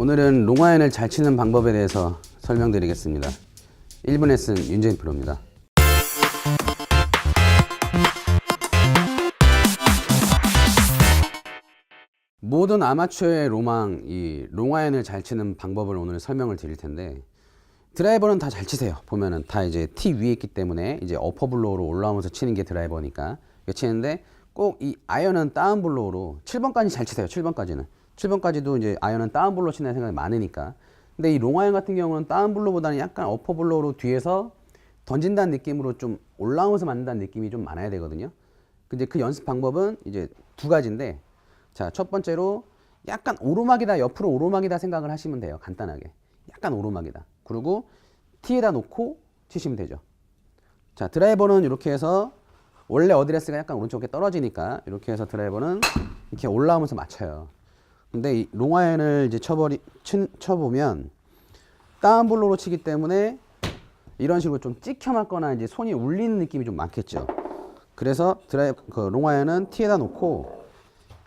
오늘은 롱아인을 잘 치는 방법에 대해서 설명드리겠습니다. 1분 레슨 윤재인 프로입니다. 모든 아마추어의 로망, 이 롱아인을 잘 치는 방법을 오늘 설명을 드릴 텐데 드라이버는 다 잘 치세요. 보면은 다 이제 티 위에 있기 때문에 이제 어퍼 블로우로 올라오면서 치는 게 드라이버니까 치는데 꼭 이 아이언은 다운 블로우로 7번까지 잘 치세요. 7번까지는 7번까지도 이제 아이언은 다운블로우 치는 생각이 많으니까 근데 이 롱아이언 같은 경우는 다운블로우보다는 약간 어퍼블로우로 뒤에서 던진다는 느낌으로 좀 올라오면서 맞는다는 느낌이 좀 많아야 되거든요. 근데 그 연습 방법은 이제 두 가지인데 자, 첫 번째로 약간 오르막이다, 옆으로 오르막이다 생각을 하시면 돼요. 간단하게. 약간 오르막이다. 그리고 티에다 놓고 치시면 되죠. 자, 드라이버는 이렇게 해서 원래 어드레스가 약간 오른쪽에 떨어지니까 이렇게 해서 드라이버는 이렇게 올라오면서 맞춰요. 근데 이 롱아이언을 이제 쳐버리, 친, 쳐보면 다운블로로 치기 때문에 이런 식으로 좀 찍혀 맞거나 이제 손이 울리는 느낌이 좀 많겠죠. 그래서 드라이 그 롱아이언은 티에다 놓고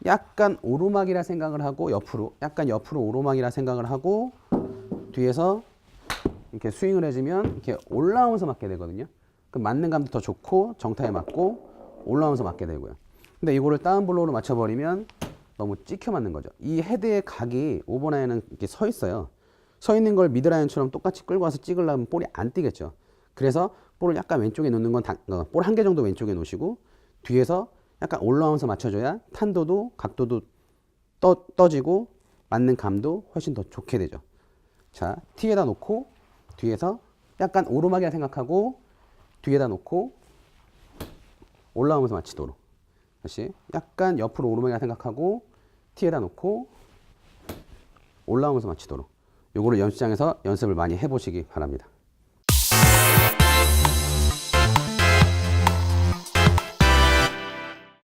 약간 오르막이라 생각을 하고 옆으로 약간 옆으로 오르막이라 생각을 하고 뒤에서 이렇게 스윙을 해주면 이렇게 올라오면서 맞게 되거든요. 그 맞는 감도 더 좋고 정타에 맞고 올라오면서 맞게 되고요. 근데 이거를 다운블로우로 맞춰버리면 너무 찍혀 맞는 거죠. 이 헤드의 각이 오버라인은 이렇게 서 있어요. 서 있는 걸 미드라인처럼 똑같이 끌고 와서 찍으려면 볼이 안 뛰겠죠. 그래서 볼을 약간 왼쪽에 놓는 건 어, 볼한 개 정도 왼쪽에 놓으시고 뒤에서 약간 올라오면서 맞춰줘야 탄도도 각도도 떠, 떠지고 맞는 감도 훨씬 더 좋게 되죠. 자, 티에다 놓고 뒤에서 약간 오르막이라 생각하고 뒤에다 놓고 올라오면서 맞히도록. 다시 약간 옆으로 오르막이라 생각하고 티에다 놓고 올라오면서 맞히도록. 요거를 연습장에서 연습을 많이 해보시기 바랍니다.